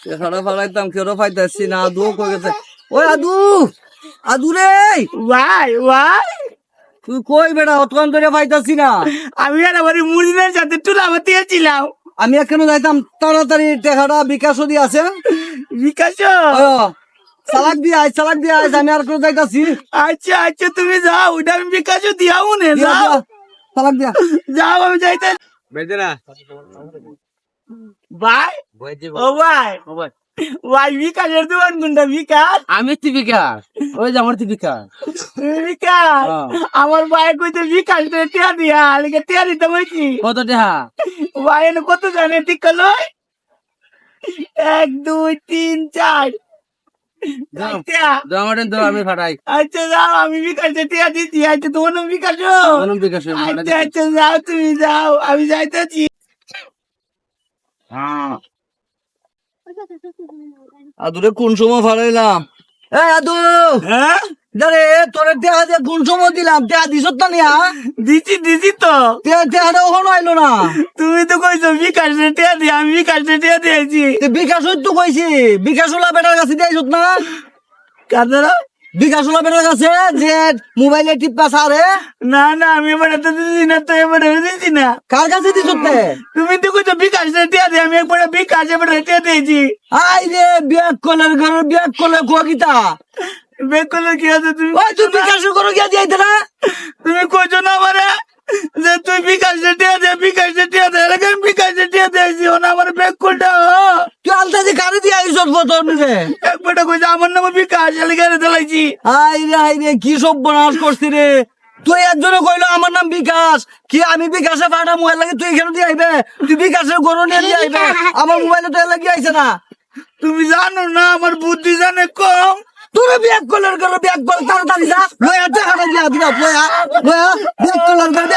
টেকাটা ফালাইতাম কেউ পাইতাছি না আদু কই গেছে। ওই আদু আদু রে! ভাই ভাই তুই কই বেটা অতক্ষণ ধরে পাইতাছি না। আমি আর আমার সাথে টুলাবাতি ছিলাম আমি এখানে যাইতাম তাড়াতাড়ি টেকাটা বিকাশও দিয়ে আছে। বিকাশ ও, চালাক দিয়ে আয় চালাক দিয়ে আয় আমি আর করে যাইতাছি। আচ্ছা আচ্ছা তুমি যাও ওটা আমি বিকাশ দিয়াও নে যাও। দিয়া, চালাক দিয়া। যাও আমি যাইতে ভাই ও ভাই ভাই বিকাশের দোকান কোনটা বিকাশ আমি তুই বিকাশ ওই যে আমার তুই বিকাশ বিকাশ। আমার ভাই কইতে বিকাশ টিয়া দিয়া আলিকে টিয়া দিতে বলছি। কত টেহা ভাই এনে কত জানে ঠিক এক দুই তিন চার। আমি ফাটাই। আচ্ছা যাও আমি বিকাশে টিয়া দিচ্ছি। আচ্ছা তোমার বিকাশ? আচ্ছা আচ্ছা যাও তুমি যাও আমি যাইতেছি। আদুরে কোন সময় ফালাইলাম এ আদু! হ্যাঁ দারে তোরে টেহা দিয়ে কোন সময় দিলাম? টেহা দিছত না নিয়া? দিছি দিছি তো। টেহাটা ওখানে আইলো না। তুমি তো কইছো বিকাশ টিয়া দি আমি বিকাশ টিয়া দিয়েছি। বিকাশ তো কইছি। বিকাশ ওলা বেটার কাছে দিয়েছত না? কাদারা বিকাশ ওলা বেটার কাছে যে মোবাইলে টিপা সারে। না না আমি এবার তো দিছি না তো এবার দিছি না। কার কাছে তুমি তো কইছো বিকাশ দি আমি একবার বিকাশ এবার টিয়া দিয়েছি। আই রে বিয়াক কলের ঘর বিয়াক কলে কোকিতা বেকলে কি আছে তুমি ওই তুই বিকাশ করে গিয়া দিয়াইতে না? তুমি কইছো না আমারে যে তুই বিকাশ দে বিকাশ দে বিকাশ ওনা আমার তুই আলতা কারে কইছো আমার নাম বিকাশ এলাকা রে রে কি সব বনাস করছি রে? তুই একজনে কইলো আমার নাম বিকাশ। কি আমি বিকাশে পাঠা মোবাইল লাগে তুই এখানে দিয়ে আইবে? তুই বিকাশের গরু নিয়ে দিয়ে আইবে? আমার মোবাইলে তো এলাকি আইছে না। তুমি জানো না আমার বুদ্ধি জানে কম। তোরে বিয়াক কলের ঘর বিয়াক কল তাড়াতাড়ি যা। লয়া টাকাটা দিয়া দিবা লয়া। লয়া বিয়াক কলের কল